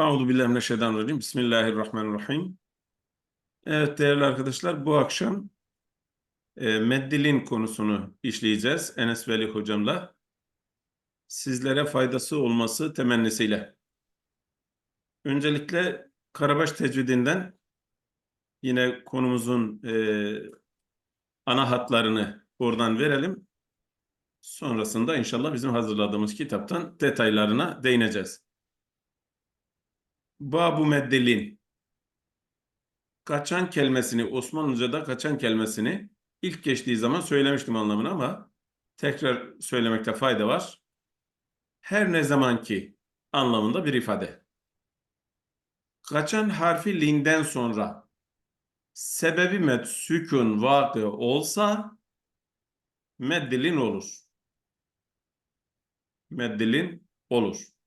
Euzu billahi mineşşeytanirracim. Bismillahirrahmanirrahim. Evet değerli arkadaşlar bu akşam e, meddilin konusunu işleyeceğiz Enes Veli hocamla. Sizlere faydası olması temennisiyle. Öncelikle Karabaş tecvidinden yine konumuzun e, ana hatlarını oradan verelim. Sonrasında inşallah bizim hazırladığımız kitaptan detaylarına değineceğiz. Babu meddilin. Kaçan kelimesini, Osmanlıca'da kaçan kelimesini ilk geçtiği zaman söylemiştim anlamını ama tekrar söylemekte fayda var. Her ne zamanki anlamında bir ifade. Kaçan harfi linden sonra sebebi med sükun vakı olsa meddilin olur. Meddilin olur.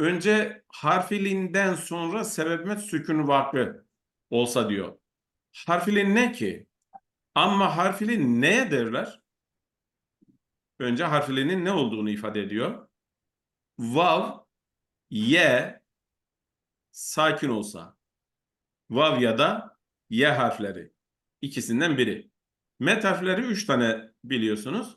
Önce harfilinden sonra sebebmet sükun vakı olsa diyor. Harfilin ne ki? Ama harfilin neye derler? Önce harfilinin ne olduğunu ifade ediyor. Vav, ye, sakin olsa. Vav ya da ye harfleri. İkisinden biri. Met harfleri üç tane biliyorsunuz.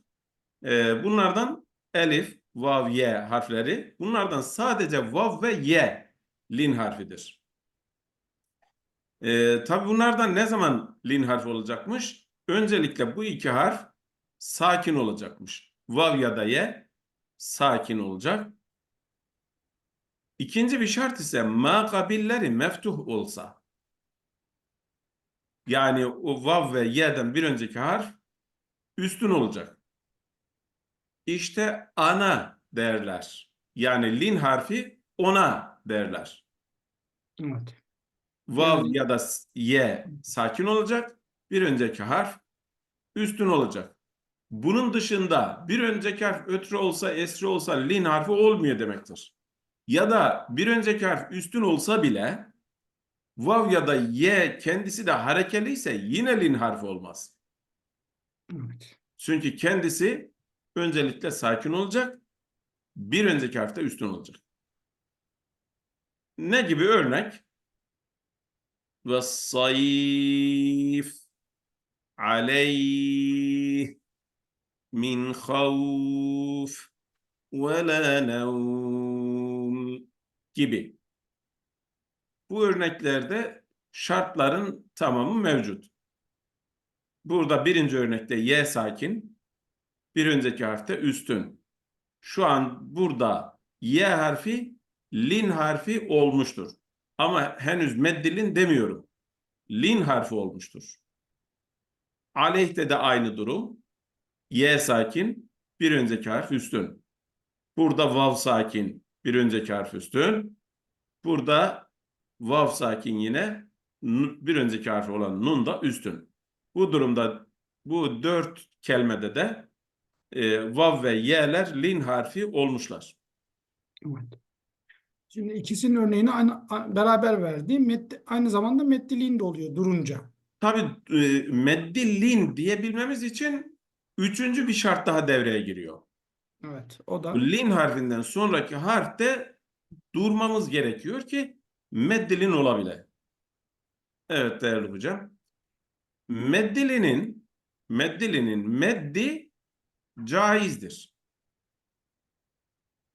Ee, bunlardan elif, vav, ye harfleri. Bunlardan sadece vav ve ye lin harfidir. Ee, tabi bunlardan ne zaman lin harfi olacakmış? Öncelikle bu iki harf sakin olacakmış. Vav ya da ye sakin olacak. İkinci bir şart ise makabilleri meftuh olsa. Yani o vav ve ye'den bir önceki harf üstün olacak. İşte ana derler. Yani lin harfi ona derler. Evet. Vav ya da ye sakin olacak. Bir önceki harf üstün olacak. Bunun dışında bir önceki harf ötre olsa, esre olsa lin harfi olmuyor demektir. Ya da bir önceki harf üstün olsa bile vav ya da ye kendisi de harekeli ise yine lin harfi olmaz. Evet. Çünkü kendisi öncelikle sakin olacak. Bir önceki harfte üstün olacak. Ne gibi örnek? Ve sayif aleyh min havf ve la nevm gibi. Bu örneklerde şartların tamamı mevcut. Burada birinci örnekte y sakin, bir önceki harfte üstün. Şu an burada y harfi lin harfi olmuştur. Ama henüz meddilin demiyorum. Lin harfi olmuştur. Aleyhte de aynı durum. Y sakin, bir önceki harf üstün. Burada vav sakin, bir önceki harf üstün. Burada vav sakin yine bir önceki harfi olan nun da üstün. Bu durumda bu dört kelimede de e, vav ve y'ler lin harfi olmuşlar. Evet. Şimdi ikisinin örneğini aynı, beraber verdi. Met, aynı zamanda meddiliğin de oluyor durunca. Tabii e, meddi lin diyebilmemiz için üçüncü bir şart daha devreye giriyor. Evet. O da lin harfinden sonraki harfte durmamız gerekiyor ki meddilin olabile. Evet değerli hocam. Meddilinin meddilinin meddi caizdir.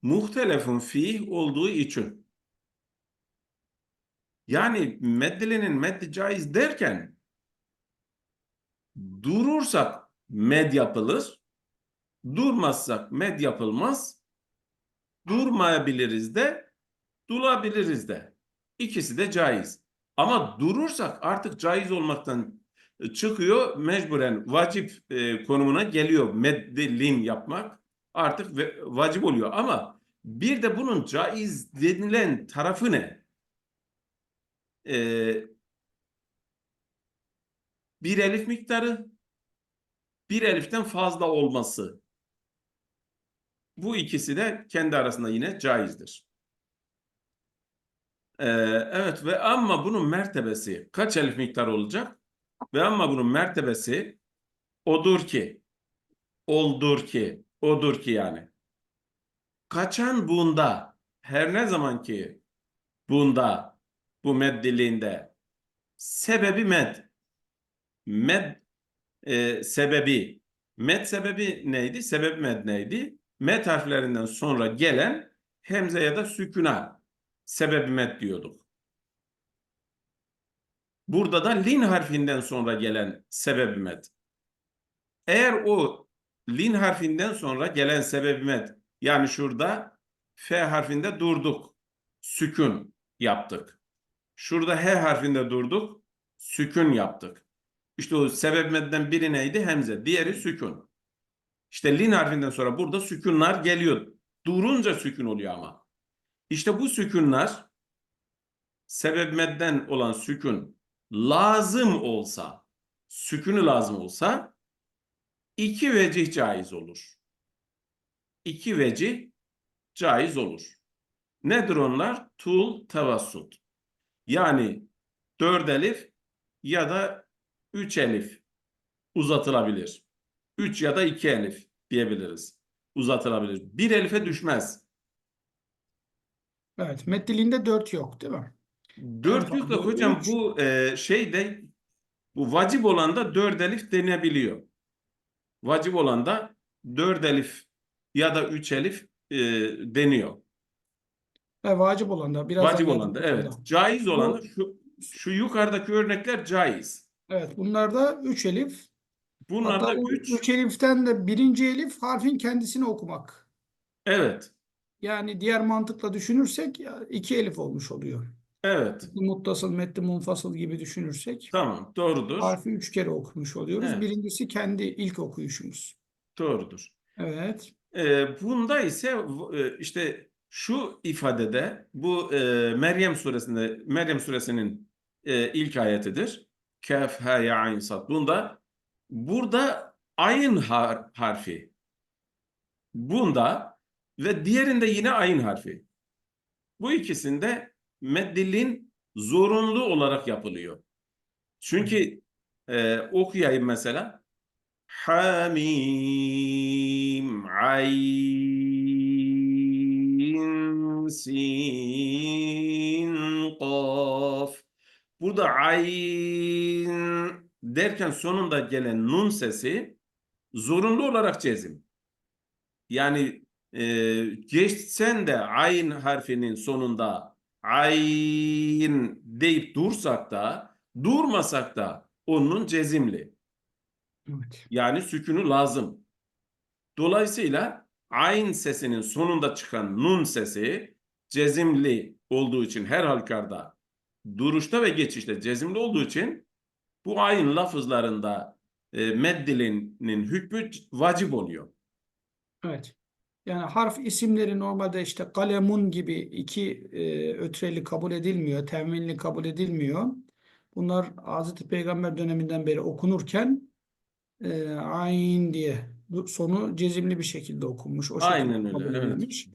Muhtelefun fih olduğu için. Yani meddilinin meddi caiz derken durursak med yapılır. Durmazsak med yapılmaz. Durmayabiliriz de durabiliriz de. İkisi de caiz. Ama durursak artık caiz olmaktan çıkıyor. Mecburen vacip e, konumuna geliyor. Meddilin yapmak artık ve, vacip oluyor. Ama bir de bunun caiz denilen tarafı ne? Ee, bir elif miktarı bir eliften fazla olması. Bu ikisi de kendi arasında yine caizdir. Ee, evet ve ama bunun mertebesi kaç elif miktarı olacak? Ve ama bunun mertebesi odur ki, oldur ki, odur ki yani. Kaçan bunda her ne zaman ki bunda bu meddiliğinde sebebi med. Med e, sebebi. Med sebebi neydi? Sebep med neydi? Med harflerinden sonra gelen hemze ya da sükuna sebebi med diyorduk. Burada da lin harfinden sonra gelen sebebi med. Eğer o lin harfinden sonra gelen sebebi med yani şurada F harfinde durduk. Sükun yaptık. Şurada H harfinde durduk. Sükun yaptık. İşte o sebep medden biri neydi? Hemze. Diğeri sükun. İşte lin harfinden sonra burada sükunlar geliyor. Durunca sükun oluyor ama. İşte bu sükunlar sebep medden olan sükun lazım olsa, sükünü lazım olsa iki vecih caiz olur. İki vecih caiz olur. Nedir onlar? Tul, tevassut. Yani dört elif ya da üç elif uzatılabilir. Üç ya da iki elif diyebiliriz. Uzatılabilir. Bir elife düşmez. Evet. Meddiliğinde 4 yok değil mi? Dört Evet, yüz de bu hocam üç. bu e, şeyde bu vacip olan da dört elif denebiliyor. Vacip olan da dört elif ya da üç elif e, deniyor. Ve vacip olan da biraz Vacip olan da evet. olan. Caiz olan da şu, şu yukarıdaki örnekler caiz. Evet. Bunlarda 3 elif. Bunlar Hatta da bu üç. 3 eliften de birinci elif harfin kendisini okumak. Evet. Yani diğer mantıkla düşünürsek iki elif olmuş oluyor. Evet. Muttasıl, metni munfasıl gibi düşünürsek Tamam. Doğrudur. harfi üç kere okumuş oluyoruz. Evet. Birincisi kendi ilk okuyuşumuz. Doğrudur. Evet. E, bunda ise e, işte şu ifadede bu e, Meryem suresinde Meryem suresinin e, ilk ayetidir. Kaf ha ya ayn sad. Bunda burada ayın har- harfi. Bunda ve diğerinde yine ayın harfi. Bu ikisinde meddilin zorunlu olarak yapılıyor. Çünkü e, okuyayım mesela. Hamim ayn sin kaf. Burada ayn derken sonunda gelen nun sesi zorunlu olarak cezim. Yani e, geçsen de ayn harfinin sonunda ayn deyip dursak da durmasak da onun cezimli. Evet. Yani sükunu lazım. Dolayısıyla ayn sesinin sonunda çıkan nun sesi cezimli olduğu için her halükarda duruşta ve geçişte cezimli olduğu için bu ayn lafızlarında e, meddilinin hükmü vacip oluyor. Evet. Yani harf isimleri normalde işte kalemun gibi iki e, ötreli kabul edilmiyor, teminli kabul edilmiyor. Bunlar Hazreti Peygamber döneminden beri okunurken e, ayn diye sonu cezimli bir şekilde okunmuş. O şekilde Aynen öyle, kabul evet. edilmiş.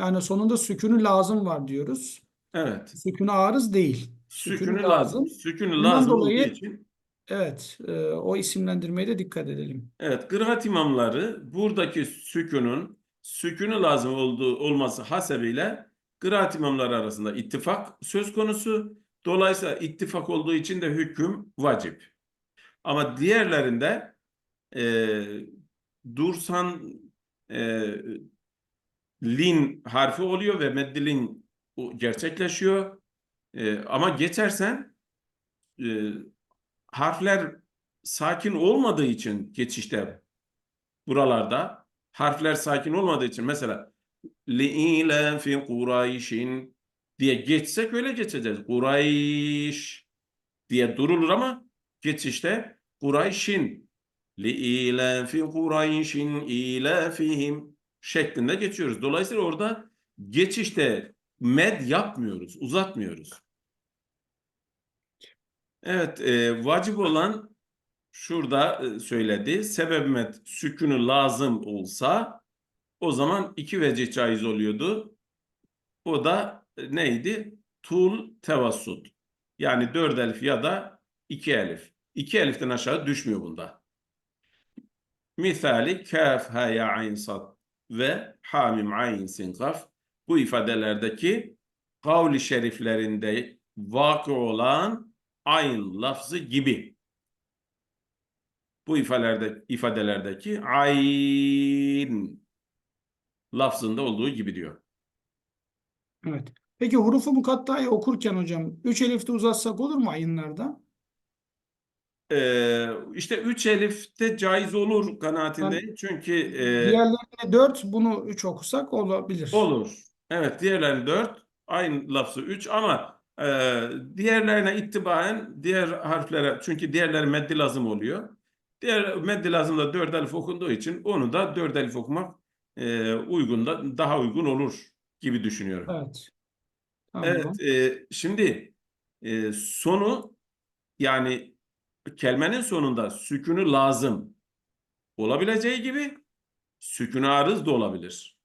Yani sonunda sükünü lazım var diyoruz. Evet. Sükünü arız değil. Sükunu lazım. Sükunu Bundan lazım olduğu dolayı- için Evet, e, o isimlendirmeye de dikkat edelim. evet kıraat imamları buradaki sükunun sükunu lazım olduğu olması hasebiyle kıraat imamları arasında ittifak söz konusu. Dolayısıyla ittifak olduğu için de hüküm vacip. Ama diğerlerinde e, dursan e, lin harfi oluyor ve meddilin gerçekleşiyor. E, ama geçersen e, harfler sakin olmadığı için geçişte buralarda harfler sakin olmadığı için mesela li fi Kureyşin diye geçsek öyle geçeceğiz. Kureyş diye durulur ama geçişte Kureyşin li fi Kureyşin ilafihim şeklinde geçiyoruz. Dolayısıyla orada geçişte med yapmıyoruz, uzatmıyoruz. Evet, e, vacip olan şurada e, söyledi. Sebep med sükunu lazım olsa o zaman iki vecih caiz oluyordu. O da e, neydi? Tul tevassut. Yani dört elif ya da iki elif. İki eliften aşağı düşmüyor bunda. Misali kaf, ha, ya, ayn, sad ve hamim, ayn, sin, kaf. Bu ifadelerdeki kavli şeriflerinde vakı olan ayn lafzı gibi. Bu ifadelerde, ifadelerdeki ayn lafzında olduğu gibi diyor. Evet. Peki hurufu mukattayı okurken hocam üç elifte uzatsak olur mu ayınlarda? Ee, işte üç elifte caiz olur kanaatindeyim. Çünkü e, Diğerlerine dört bunu üç okusak olabilir. Olur. Evet, diğerleri 4, aynı lafzı 3 ama e, diğerlerine itibaren diğer harflere çünkü diğerleri meddi lazım oluyor. Diğer meddi lazım da 4 elif okunduğu için onu da 4 elif okumak e, uygun da daha uygun olur gibi düşünüyorum. Evet. Tamam. Evet, e, şimdi e, sonu yani kelimenin sonunda sükünü lazım olabileceği gibi sükünü arız da olabilir.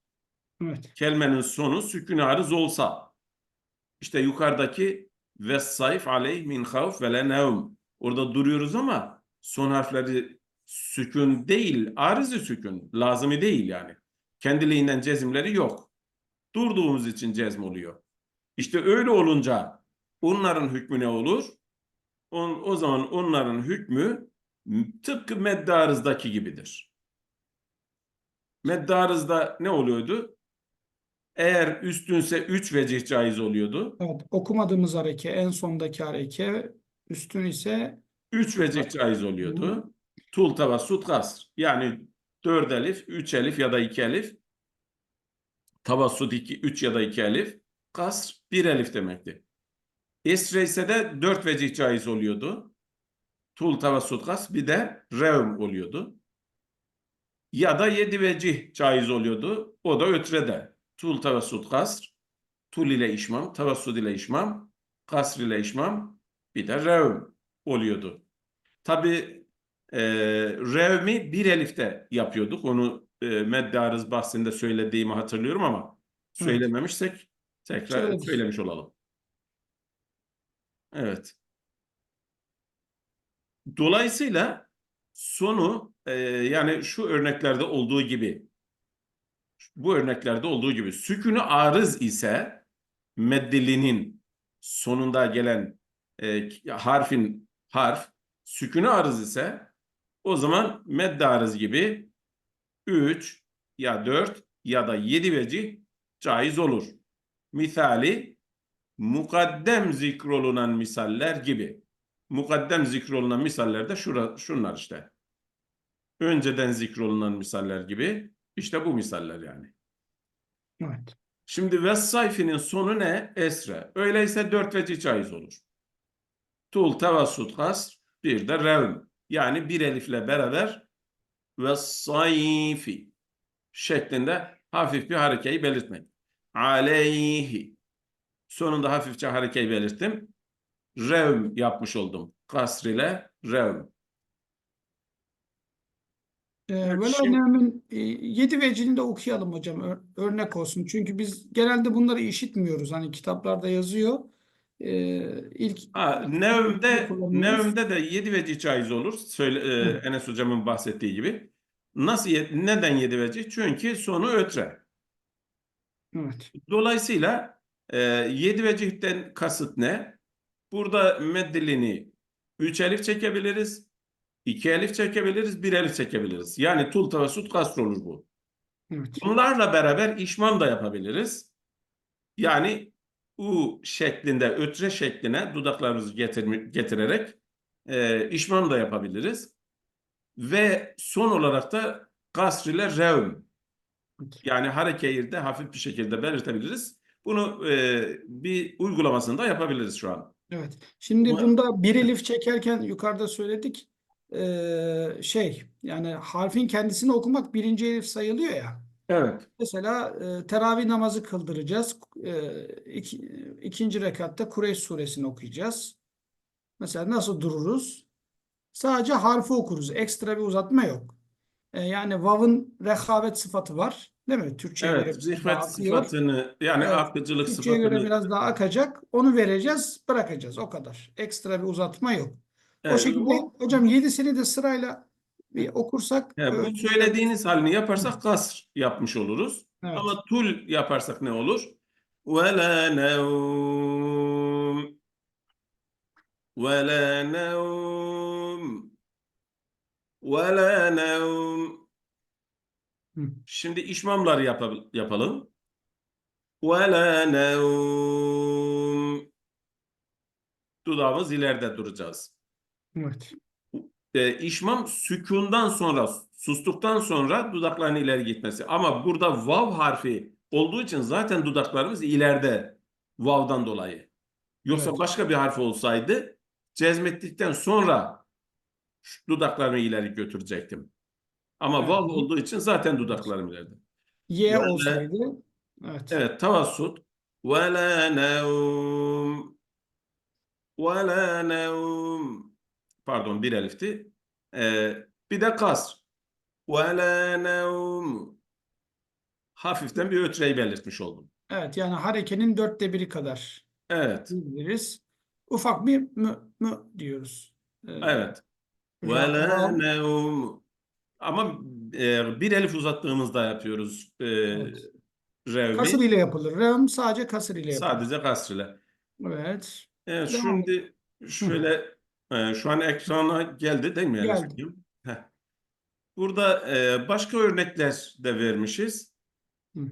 Evet. kelimenin sonu sükun arız olsa işte yukarıdaki ve sayf aleyh min havf ve le nevm orada duruyoruz ama son harfleri sükun değil arızı sükun lazımı değil yani. Kendiliğinden cezimleri yok. Durduğumuz için cezm oluyor. İşte öyle olunca onların hükmü ne olur? On- o zaman onların hükmü tıpkı meddarızdaki gibidir. Meddarızda ne oluyordu? Eğer üstünse 3 vecih caiz oluyordu. Evet. Okumadığımız hareke en sondaki hareke üstün ise 3 vecih caiz oluyordu. Tul tavassut kasr. Yani 4 elif, 3 elif ya da 2 elif. Tavassut 2, 3 ya da 2 elif. Kasr 1 elif demekti. Esre ise de 4 vecih caiz oluyordu. Tul tavassut kasr bir de revm oluyordu. Ya da 7 vecih caiz oluyordu. O da ötrede. Tul tavassut kasr. Tul ile işmam, tavassud ile işmam, kasr ile işmam, bir de revm oluyordu. Tabi e, revmi bir elifte yapıyorduk. Onu e, medde arız bahsinde söylediğimi hatırlıyorum ama söylememişsek tekrar Söyledik. söylemiş olalım. Evet. Dolayısıyla sonu e, yani şu örneklerde olduğu gibi bu örneklerde olduğu gibi sükünü arız ise meddilinin sonunda gelen e, harfin harf sükünü arız ise o zaman medde arız gibi 3 ya 4 ya da 7 vecih caiz olur. Misali mukaddem zikrolunan misaller gibi. Mukaddem zikrolunan misaller de şura, şunlar işte. Önceden zikrolunan misaller gibi. İşte bu misaller yani. evet. Şimdi Vessayfi'nin sonu ne? Esre. Öyleyse dört vecih caiz olur. Tul, tevassut, kasr, bir de revm. Yani bir elifle beraber Vessayfi şeklinde hafif bir harekeyi belirtmek. Aleyhi. Sonunda hafifçe harekeyi belirttim. Revm yapmış oldum. Kasr ile revm. Ee, Evet, Vela şimdi- Nevmin e, yedi vecihini de okuyalım hocam ör- örnek olsun. Çünkü biz genelde bunları işitmiyoruz. Hani kitaplarda yazıyor. Ee, ilk Ha, Nevm'de. Nevm'de de yedi vecih caiz olur. Söyle, e. Enes hocamın bahsettiği gibi. Nasıl neden yedi vecih? Çünkü sonu ötre. evet. Dolayısıyla e, yedi vecihten kasıt ne? Burada meddilini üç elif çekebiliriz, iki elif çekebiliriz, bir elif çekebiliriz. Yani tul tavasut kasr olur bu. Evet. Bunlarla beraber işmam da yapabiliriz. Yani U şeklinde, ötre şekline dudaklarımızı getirmi- getirerek e, işmam da yapabiliriz. Ve son olarak da kasr ile revm. Yani harekeyi de hafif bir şekilde belirtebiliriz. Bunu e, bir uygulamasını da yapabiliriz şu an. Evet. Şimdi Ama- bunda bir elif çekerken yukarıda söyledik. Ee, şey yani harfin kendisini okumak birinci elif sayılıyor ya. Evet. Mesela e, teravih namazı kıldıracağız. E, iki, ikinci rekatta Kureyş suresini okuyacağız. Mesela nasıl dururuz? Sadece harfi okuruz. Ekstra bir uzatma yok. E, yani vav'ın rehavet sıfatı var. Değil mi? Türkçe'ye göre Evet. biraz daha Zihmet sıfatını yani Evet, akıcılık Türkçe'ye göre sıfatını biraz daha akacak. Onu vereceğiz, bırakacağız. O kadar. Ekstra bir uzatma yok. O Evet, şekilde bu- hocam yedisini de sırayla bir okursak... Ya, bu söylediğiniz halini yaparsak kasr yapmış oluruz. Evet. Ama tul yaparsak ne olur? Ve la nevm ve la nevm ve la nevm Şimdi işmamları yap yapalım. Ve la nevm Dudağımız ileride duracağız. Evet e, işmam sükundan sonra, sustuktan sonra dudakların ileri gitmesi. Ama burada vav harfi olduğu için zaten dudaklarımız ileride vav'dan dolayı. Yoksa Evet. başka bir harf olsaydı cezmettikten sonra dudaklarımı ileri götürecektim. Ama Evet. vav olduğu için zaten dudaklarım ileride. Y Böyle- olsaydı evet. Evet, tavassut. Ve la nevm. Ve la nevm. Pardon, bir elifti. Ee, bir de kasr. Ve la nevm. Hafiften bir ötreyi belirtmiş oldum. Evet yani harekenin dörtte biri kadar Evet, diyebiliriz. Ufak bir mü, mü diyoruz. Ee, evet. Ve la ra- nevm. Ama e, bir elif uzattığımızda yapıyoruz e, Evet. revmi. kasır ile yapılır. Rem sadece kasır ile yapılır. Sadece kasr ile. Evet. Evet, Devam. şimdi şöyle e, şu an ekrana geldi değil mi? Geldi. Heh. Burada e, başka örnekler de vermişiz. Hı.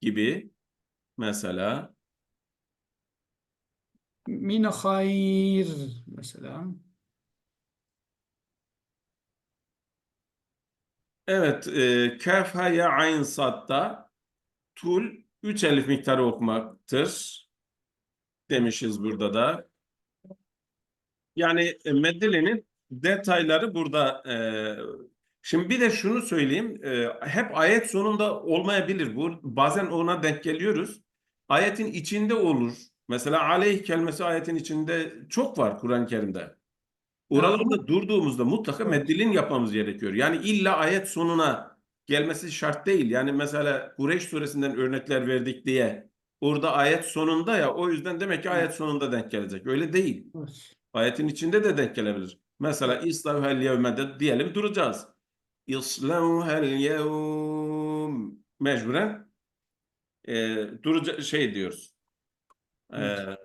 Gibi mesela. Min hayır mesela. Evet, e, kaf, ha, ya, ayn, sadda tul üç elif miktarı okumaktır demişiz burada da. Yani e, meddelenin detayları burada. e, şimdi bir de şunu söyleyeyim. e, hep ayet sonunda olmayabilir. Bu bazen ona denk geliyoruz. Ayetin içinde olur. Mesela aleyh kelimesi ayetin içinde çok var Kur'an-ı Kerim'de. Oralarda durduğumuzda mutlaka meddilin yapmamız gerekiyor. Yani illa ayet sonuna gelmesi şart değil. Yani mesela Kureyş suresinden örnekler verdik diye orada ayet sonunda ya o yüzden demek ki ayet sonunda denk gelecek. Öyle değil. Evet. Ayetin içinde de denk gelebilir. Mesela İslavhel yevmede diyelim duracağız. İslavhel yevm mecburen e, duraca şey diyoruz. E, Evet.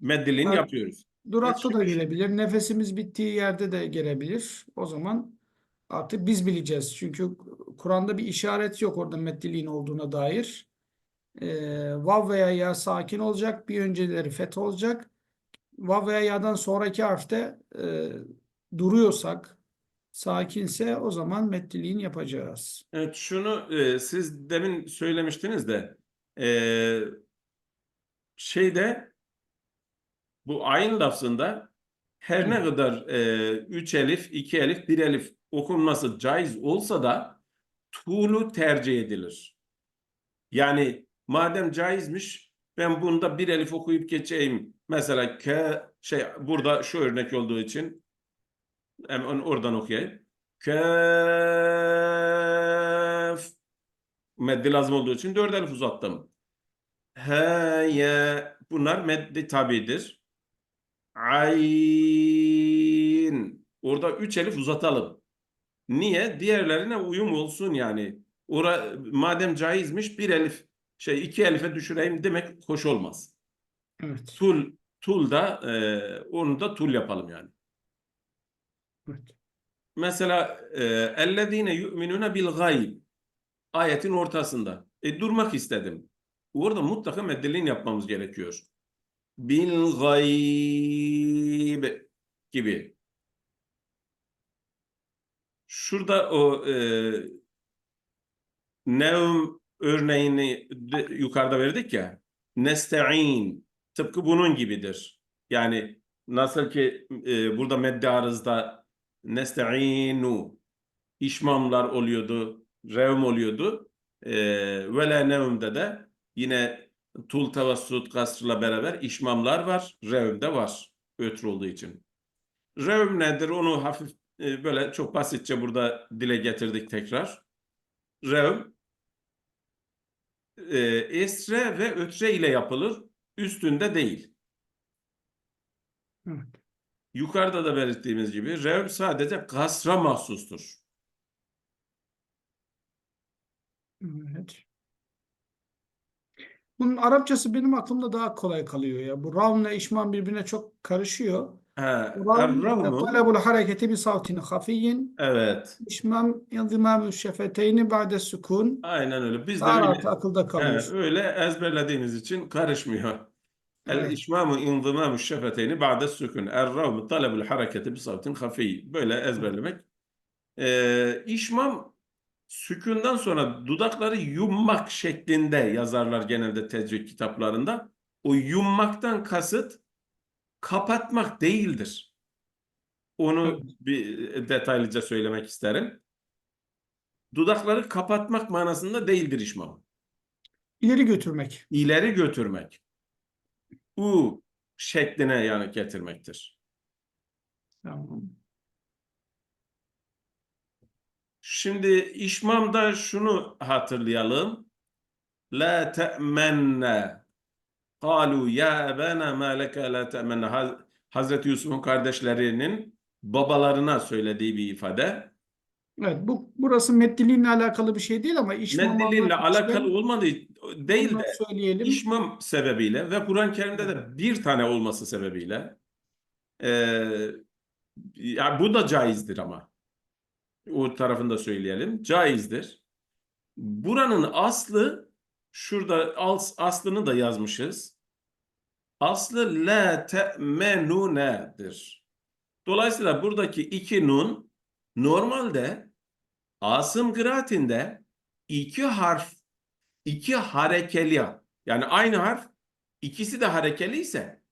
meddilin Evet. yapıyoruz. Durakta da gelebilir. Nefesimiz bittiği yerde de gelebilir. O zaman artık biz bileceğiz. Çünkü Kur'an'da bir işaret yok orada meddiliğin olduğuna dair. Ee, vav veya ya sakin olacak. Bir önceleri fet olacak. Vav veya ya'dan sonraki harfte e, duruyorsak sakinse o zaman meddiliğin yapacağız. Evet, şunu e, siz demin söylemiştiniz de e, şeyde bu ayin lafzında her ne kadar e, üç elif, iki elif, bir elif okunması caiz olsa da tuğlu tercih edilir. Yani madem caizmiş ben bunda bir elif okuyup geçeyim. Mesela ke şey burada şu örnek olduğu için hemen oradan okuyayım. Kaf meddi lazım olduğu için dört elif uzattım. He, ye bunlar meddi tabidir. Ayn orada üç elif uzatalım. Niye? Diğerlerine uyum olsun yani. Ora, madem caizmiş bir elif şey iki elife düşüreyim demek hoş olmaz. Evet. Tul tul da e, onu da tul yapalım yani. Evet. Mesela e, ellezine yu'minune bil gayb ayetin ortasında. E, durmak istedim. Orada mutlaka meddilin yapmamız gerekiyor. Bil gayb gibi. Şurada o e, nevm örneğini de, yukarıda verdik ya. Nesta'in tıpkı bunun gibidir. Yani nasıl ki e, burada medde arızda nesta'inu işmamlar oluyordu, revm oluyordu. E, ve la nevmde de yine tul tavassut kasrla beraber işmamlar var, revm de var ötür olduğu için. Revm nedir? Onu hafif e, böyle çok basitçe burada dile getirdik tekrar. Revm e, esre ve ötre ile yapılır. Üstünde değil. Evet. Yukarıda da belirttiğimiz gibi revm sadece kasra mahsustur. Evet. Bunun Arapçası benim aklımda daha kolay kalıyor ya. Bu ravmle işman birbirine çok karışıyor. Ha, Ravm er-ravmu, talebul hareketi bi savtin hafiyyin evet. işmam inzimamü şefeteyni ba'de sükun Aynen öyle. Biz de daha öyle, rahat akılda evet, kalıyor. öyle ezberlediğimiz için karışmıyor. Evet. El-işmamu inzimamu şefeteyni ba'de sükun. Er-ravmu talebul hareketi bi savtin hafiy. Böyle ezberlemek. Ee, işmam sükûndan sonra dudakları yummak şeklinde yazarlar genelde tecvid kitaplarında. O yummaktan kasıt kapatmak değildir. Onu bir detaylıca söylemek isterim. Dudakları kapatmak manasında değildir işmam. İleri götürmek. İleri götürmek. U şekline yani getirmektir. Tamam. Şimdi işmamda şunu hatırlayalım. La te'menne. Kalu ya ebena ma leke la te'menne. Haz- Hazreti Yusuf'un kardeşlerinin babalarına söylediği bir ifade. Evet, bu burası meddiliğinle alakalı bir şey değil ama işmam alakalı olmadığı değil de söyleyelim. işmam sebebiyle ve Kur'an-ı Kerim'de de bir tane olması sebebiyle eee ya bu da caizdir ama. O tarafını da söyleyelim. Caizdir. Buranın aslı şurada as, aslını da yazmışız. Aslı la te'menune'dir. Dolayısıyla buradaki iki nun normalde Asım kıraatinde iki harf iki harekeli yani aynı harf ikisi de harekeli ise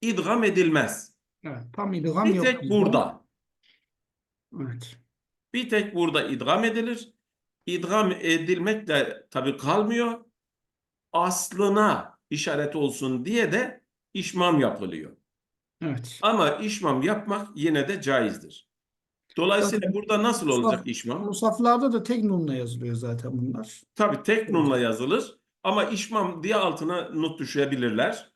idgam edilmez. Evet, tam idgam Bir yok tek bizde. burada. Evet. Bir tek burada idgam edilir. İdgam edilmek de tabii kalmıyor. Aslına işaret olsun diye de işmam yapılıyor. Evet. Ama işmam yapmak yine de caizdir. Dolayısıyla Zaten burada nasıl musaf- olacak işmam? Musaflarda da tek nunla yazılıyor zaten bunlar. Tabii tek nunla yazılır ama işmam diye altına not düşebilirler.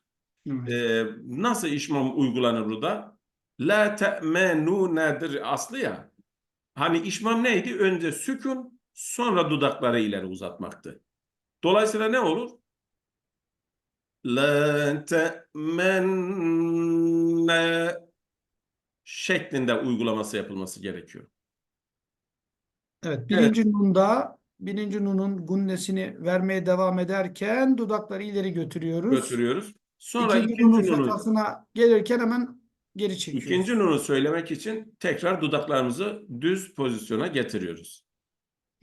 Evet. Ee, nasıl işmam uygulanır burada? La te'menunedir aslı ya. Hani işmam neydi? Önce sükun, sonra dudakları ileri uzatmaktı. Dolayısıyla ne olur? La te'menne şeklinde uygulaması yapılması gerekiyor. Evet, birinci nunda birinci nunun gunnesini vermeye devam ederken dudakları ileri götürüyoruz. Götürüyoruz. Sonra İkinci ikinci nunun nunu, fethasına gelirken hemen geri çekiyoruz. ikinci nunu söylemek için tekrar dudaklarımızı düz pozisyona getiriyoruz.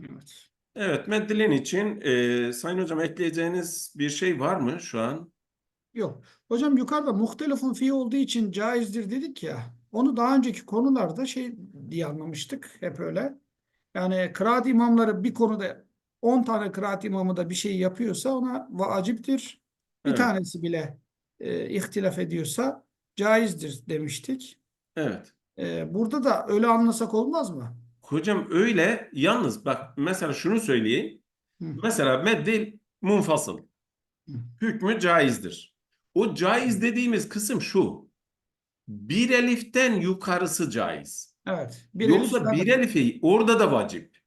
Evet. Evet, meddilin için e, Sayın Hocam ekleyeceğiniz bir şey var mı şu an? Yok. Hocam yukarıda muhtelifun fi olduğu için caizdir dedik ya. Onu daha önceki konularda şey diye anlamıştık. Hep öyle. Yani kıraat imamları bir konuda 10 tane kıraat imamı da bir şey yapıyorsa ona vaciptir. Bir Evet. tanesi bile e, ihtilaf ediyorsa caizdir demiştik. Evet. E, burada da öyle anlasak olmaz mı? Hocam öyle yalnız bak mesela şunu söyleyeyim. Hı. Mesela meddil munfasıl. Hı. Hükmü caizdir. O caiz dediğimiz kısım şu. Bir eliften yukarısı caiz. Evet. Bir elif Yoksa bir zaten- elifi orada da vacip.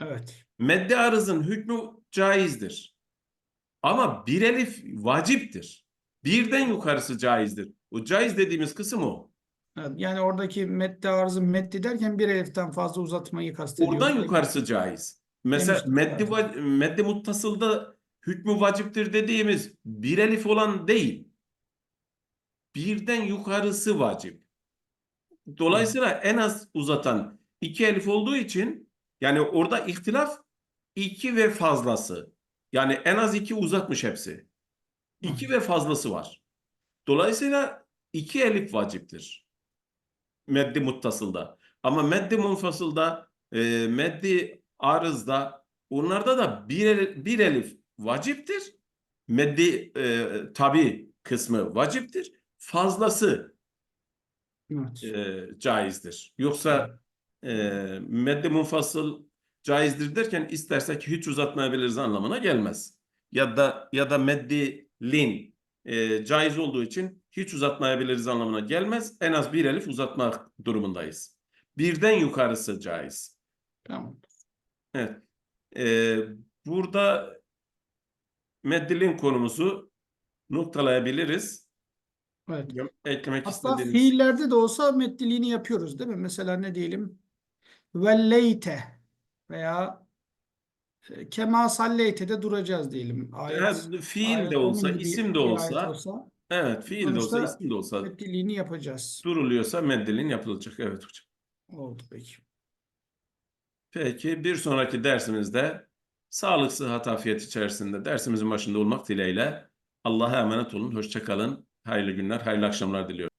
Evet. Medde arızın hükmü caizdir. Ama bir elif vaciptir. Birden yukarısı caizdir. O caiz dediğimiz kısım o. Yani oradaki medde arzı meddi derken bir eliften fazla uzatmayı kastediyoruz. Oradan yukarısı caiz. Mesela Demiştik meddi, va- meddi muttasılda hükmü vaciptir dediğimiz bir elif olan değil. Birden yukarısı vacip. Dolayısıyla en az uzatan iki elif olduğu için yani orada ihtilaf iki ve fazlası. Yani en az iki uzatmış hepsi. İki ve fazlası var. Dolayısıyla iki elif vaciptir. Meddi muttasılda. Ama meddi munfasılda, e, meddi arızda onlarda da bir, bir elif vaciptir. Meddi e, tabi kısmı vaciptir. Fazlası Evet. e, caizdir. Yoksa e, medde munfasıl caizdir derken istersek hiç uzatmayabiliriz anlamına gelmez. Ya da ya da meddi lin e, caiz olduğu için hiç uzatmayabiliriz anlamına gelmez. En az bir elif uzatmak durumundayız. Birden yukarısı caiz. Tamam. Evet. E, burada meddilin konumuzu noktalayabiliriz. Evet. Eklemek Hatta istediğiniz. fiillerde de olsa meddiliğini yapıyoruz değil mi? Mesela ne diyelim? Velleyte veya e, kema salleyte de duracağız diyelim. Ayet, Yani fiil ayet de olsa, isim de olsa, olsa evet fiil de olsa, sonuçta isim de olsa meddiliğini yapacağız. duruluyorsa meddilin yapılacak. Evet hocam. Oldu peki. Peki bir sonraki dersimizde sağlık, sıhhat, afiyet içerisinde dersimizin başında olmak dileğiyle Allah'a emanet olun. Hoşça kalın. Hayırlı günler, hayırlı akşamlar diliyorum.